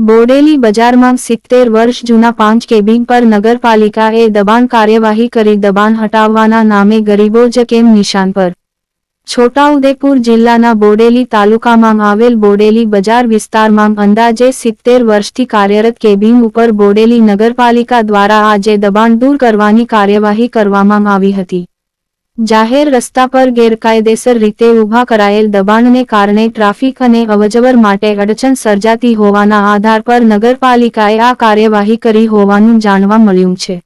બોડેલી બજારમાં સિત્તેર વર્ષ જૂના પાંચ કેબિન પર નગરપાલિકાએ દબાણ કાર્યવાહી કરી દબાણ હટાવવાના નામે ગરીબો જ કેમ નિશાન પર? છોટાઉદેપુર જિલ્લાના બોડેલી તાલુકામાં આવેલ બોડેલી બજાર વિસ્તારમાં અંદાજે સિત્તેર વર્ષથી કાર્યરત કેબિન ઉપર બોડેલી નગરપાલિકા દ્વારા આજે દબાણ દૂર કરવાની કાર્યવાહી કરવામાં આવી હતી. જાહેર રસ્તા પર ગેરકાયદેસર રીતે ઊભા કરાયેલ દબાણને કારણે ટ્રાફિક અને અવજવર માટે અડચણ સર્જાતી હોવાના આધાર પર નગરપાલિકાએ આ કાર્યવાહી કરી હોવાનું જાણવા મળ્યું છે.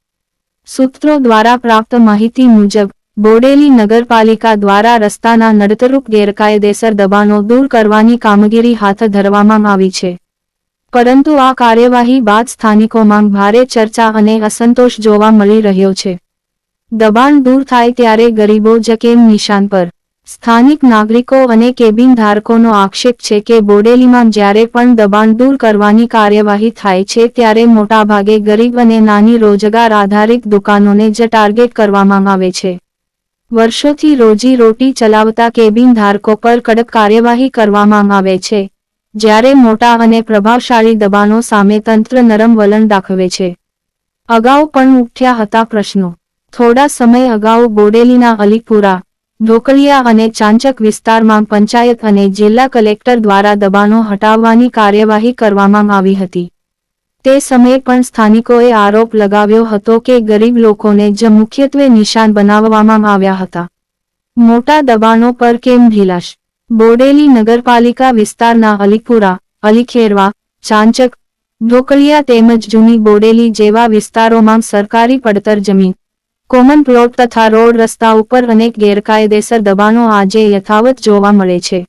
સૂત્રો દ્વારા પ્રાપ્ત માહિતી મુજબ, બોડેલી નગરપાલિકા દ્વારા રસ્તાના નડતરૂપ ગેરકાયદેસર દબાણો દૂર કરવાની કામગીરી હાથ ધરવામાં આવી છે. પરંતુ આ કાર્યવાહી બાદ સ્થાનિકોમાં ભારે ચર્ચા અને અસંતોષ જોવા મળી રહ્યો છે. દબાણ દૂર થાય ત્યારે ગરીબો જ કેમ નિશાન પર? સ્થાનિક નાગરિકો અને કેબિન ધારકોનો આક્ષેપ છે કે બોડેલીમાં જ્યારે પણ દબાણ દૂર કરવાની કાર્યવાહી થાય છે ત્યારે મોટાભાગે ગરીબ અને નાની રોજગાર આધારિત દુકાનોને જ ટાર્ગેટ કરવામાં આવે છે. વર્ષોથી રોજી રોટી ચલાવતા કેબિન ધારકો પર કડક કાર્યવાહી કરવામાં આવે છે, જ્યારે મોટા અને પ્રભાવશાળી દબાણો સામે તંત્ર નરમ વલણ દાખવે છે. અગાઉ પણ ઉઠ્યા હતા પ્રશ્નો. થોડા સમય અગાઉ બોડેલીના અલીપુરા, ઢોકળિયા અને ચાંચક વિસ્તારમાં પંચાયત અને જિલ્લા કલેક્ટર દ્વારા દબાણો હટાવવાની કાર્યવાહી કરવામાં આવી હતી. તે સમયે પણ સ્થાનિકોએ આરોપ લગાવ્યો હતો કે ગરીબ લોકોને જ મુખ્યત્વે નિશાન બનાવવામાં આવ્યા હતા. મોટા દબાણો પર કેમ ઢીલાશ બોડેલી નગરપાલિકા વિસ્તારના અલીપુરા, અલીખેરવા, ચાંચક, ઢોકળિયા તેમજ જૂની બોડેલી જેવા વિસ્તારોમાં સરકારી પડતર જમીન કોમન પ્લોટ તથા રોડ રસ્તા ઉપર અનેક ગેરકાયદેસર દબાણો આજે યથાવત જોવા મળે છે.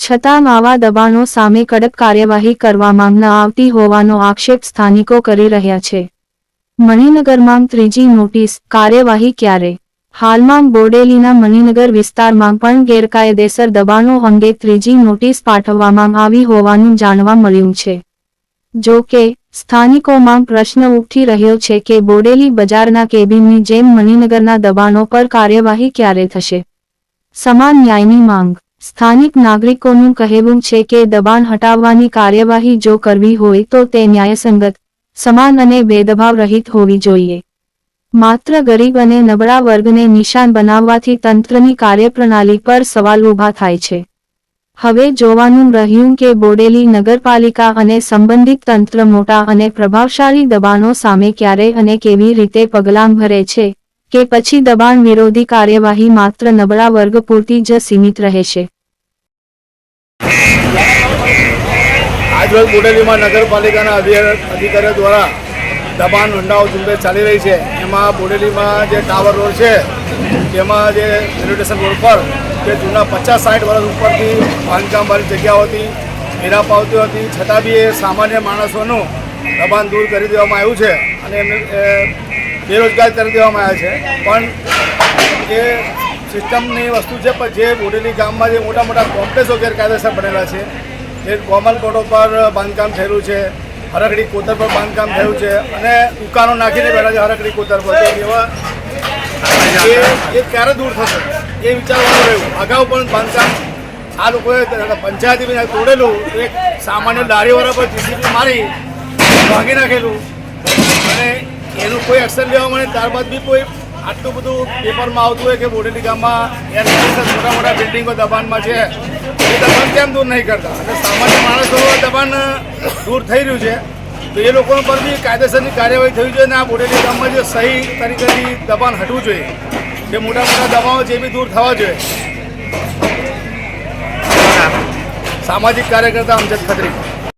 છતાં આવા દબાણો સામે કડક કાર્યવાહી કરવામાં ન આવતી હોવાનો આક્ષેપ સ્થાનિકો કરી રહ્યા છે. મણિનગરમાં ત્રીજી નોટિસ, કાર્યવાહી ક્યારે? હાલમાં બોડેલીના મણિનગર વિસ્તારમાં પણ ગેરકાયદેસર દબાણો અંગે ત્રીજી નોટિસ પાઠવવામાં આવી હોવાનું જાણવા મળ્યું છે. જો કે સ્થાનિકોમાં પ્રશ્ન ઉઠી રહ્યો છે કે બોડેલી બજારના કેબિનની જેમ મણિનગરના દબાણો પર કાર્યવાહી ક્યારે થશે? સમાન ન્યાયની માંગ. સ્થાનિક નાગરિકોનું કહેવું છે કે દબાણ હટાવવાની કાર્યવાહી જો કરવી હોય તો તે ન્યાયસંગત, સમાન અને ભેદભાવ રહિત હોવી જોઈએ. માત્ર ગરીબ અને નબળા વર્ગને નિશાન બનાવવાથી તંત્રની કાર્યપ્રણાલી પર સવાલ ઊભા થાય છે. હવે જોવાનું રહ્યું કે બોડેલી નગરપાલિકા અને સંબંધિત તંત્ર મોટા અને પ્રભાવશાળી દબાણો સામે ક્યારે અને કેવી રીતે પગલાં ભરે છે, કે પછી દબાણ વિરોધી કાર્યવાહી માત્ર નબળા વર્ગ પૂરતી જ સીમિત રહેશે. આજરોજ બોડેલીમાં નગરપાલિકાના અધિકારીઓ દ્વારા દબાણ હંડાઓ ઝુંબેશ ચાલી રહી છે. એમાં બોડેલીમાં જે ટાવર રોડ છે, તેમાં જે રેલવે સ્ટેશન રોડ પર જે જૂના પચાસ સાઠ વર્ષ ઉપરથી બાંધકામવાળી જગ્યાઓ હતી મેરા પાવતી હતી. છતાં બી એ સામાન્ય માણસોનું દબાણ દૂર કરી દેવામાં આવ્યું છે અને એમને બેરોજગાર કરી દેવામાં આવ્યા છે. પણ એ સિસ્ટમની વસ્તુ છે પણ જે બોડેલી ગામમાં જે મોટા મોટા કોમ્પ્લેક્સો ગેરકાયદેસર બનેલા છે એ કોમલ કોટો પર બાંધકામ થયેલું છે હરકડી કોતર પર બાંધકામ થયું છે અને દુકાનો નાખીને બેઠા છે હરકડી કોતર પર. એવા એ ક્યારે દૂર થશે? એ વિચારવાનું રહ્યું. અગાઉ પણ બાંધકામ આ લોકોએ પંચાયતી તોડેલું. એક સામાન્ય લારીવાળા પર જીસીબી મારી ભાગી નાખેલું. અને એનું કોઈ એક્શન લેવા મળે ત્યારબાદ બી કોઈ આટલું બધું પેપરમાં આવતું હોય કે બોડેલી ગામમાં એર મોટા મોટા બિલ્ડિંગો દબાણમાં છે, એ દબાણ કેમ દૂર નહીં કરતા? અને સામાન્ય માણસો દબાણ દૂર થઈ રહ્યું છે. તો એ લોકો પર બી કાયદેસરની કાર્યવાહી થવી જોઈએ અને આ બોડેલી ગામમાં જે સહી તરીકેથી દબાણ હટવું જોઈએ. જે મોટા મોટા દવાઓ જે બી દૂર થવા જોઈએ. સામાજિક કાર્યકર્તા અમજદ ખત્રી.